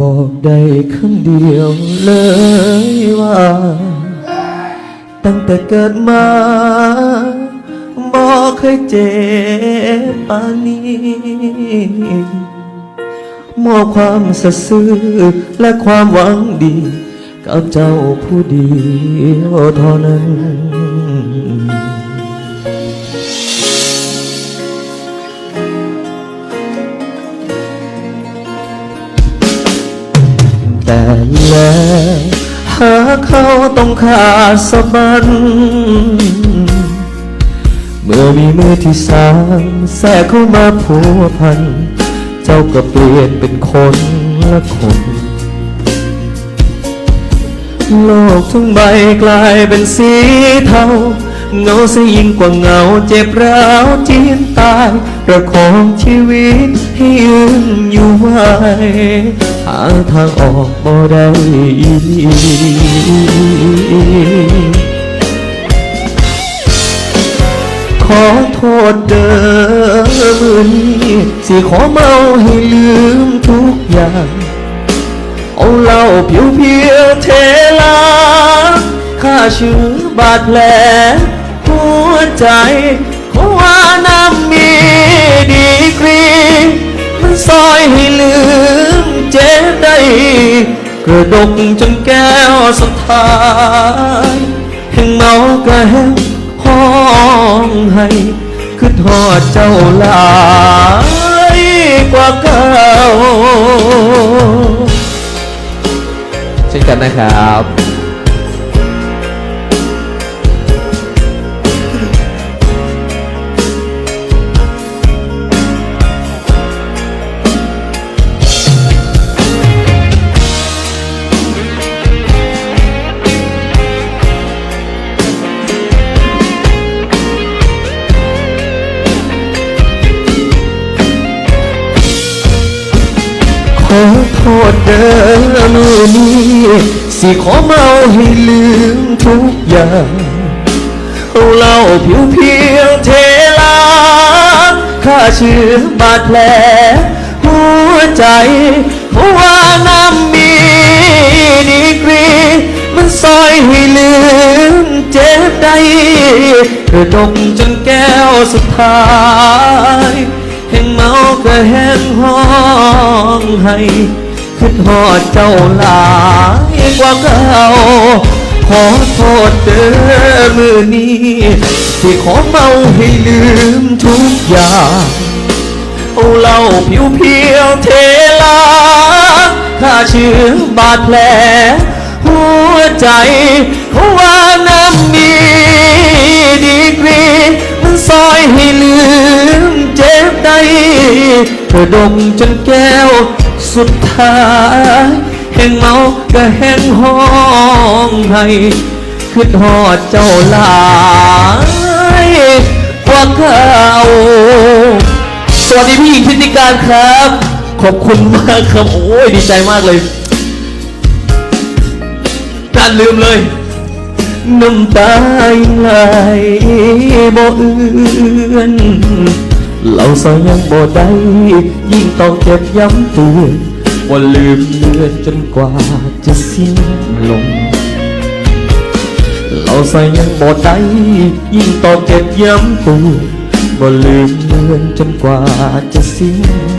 บอกได้คำเดียวเลยว่า ตั้งแต่เกิดมาบอกเคยเจ็บปานนี้มอบความสัตย์ซื่อและความหวังดี กับเจ้าผู้เดียวเท่านั้น แต่แล้วหาเขาต้องขาดสะบัน เมื่อมีมือที่สามแทรกเข้ามาผัวพัน เจ้าก็เปลี่ยนเป็นคนละคน โลกทั้งใบกลายเป็นสีเทาเงาเสียยิ่งกว่าเงาเจ็บร้าวจีนตาย ประคองชีวิตให้ยืนอยู่ไว้าทางออกบ่ได้อีหลีขอโทษเด้อมือนี้สิขอเมาให้ลืมทุกอย่าง เอาเหล้าเพียวเพียวเทลางฆ่าชื้อบาดแผลหัวใจ ระดกจนแก้วสุดท้ายแห่งเมากระแหงห้องให้คือทอดเจ้าหลายกว่าเก่าเช่นกันนะครับ ษเด้อมือนี้สิขอเมาให้ลืมทุกอย่างเอาเหล้าเพียวเพียวเทลางฆ่าเชื้อบาดแผลหัวใจเพราะว่าน้ำมีดีกรีมันซอยให้ลืมเจ็บได้กระดกจนแก้วสุดท้ายแห่งเมาก็แห่งห้องให้ คิดหอดเจ้าหลายกว่าเก่าขอโทษเด้อมือนี้ที่ขอเมาให้ลืมทุกอย่างเอาเหล้าเพียวเพียวเทลางฆ่าเชื้อบาดแผลหัวใจเพราว่าน้ำมีดีกรีมันซอยให้ เจ็บได้เธอดมจนแก้วสุดท้ายแห่งเมาก็แห่งห้องให้คิดหอดเจ้าหลายกว่าเก่าสวัสดีพี่หญิงพิธีการครับ ขอบคุณมากครับ โอ้ยดีใจมากเลยการลืมเลยน้ำตาไหลบ่เอื้อน เราสอยยังบ่ได้ยิ่งต้องเก็บย้ำเตือนว่าลืมเลือนจนกว่าจะสิ้นลมเราใส่ยังบ่ได้ยิ่งต้องเก็บย้ำเตือนบ่ลืมเลือนจนกว่าจะสิ้น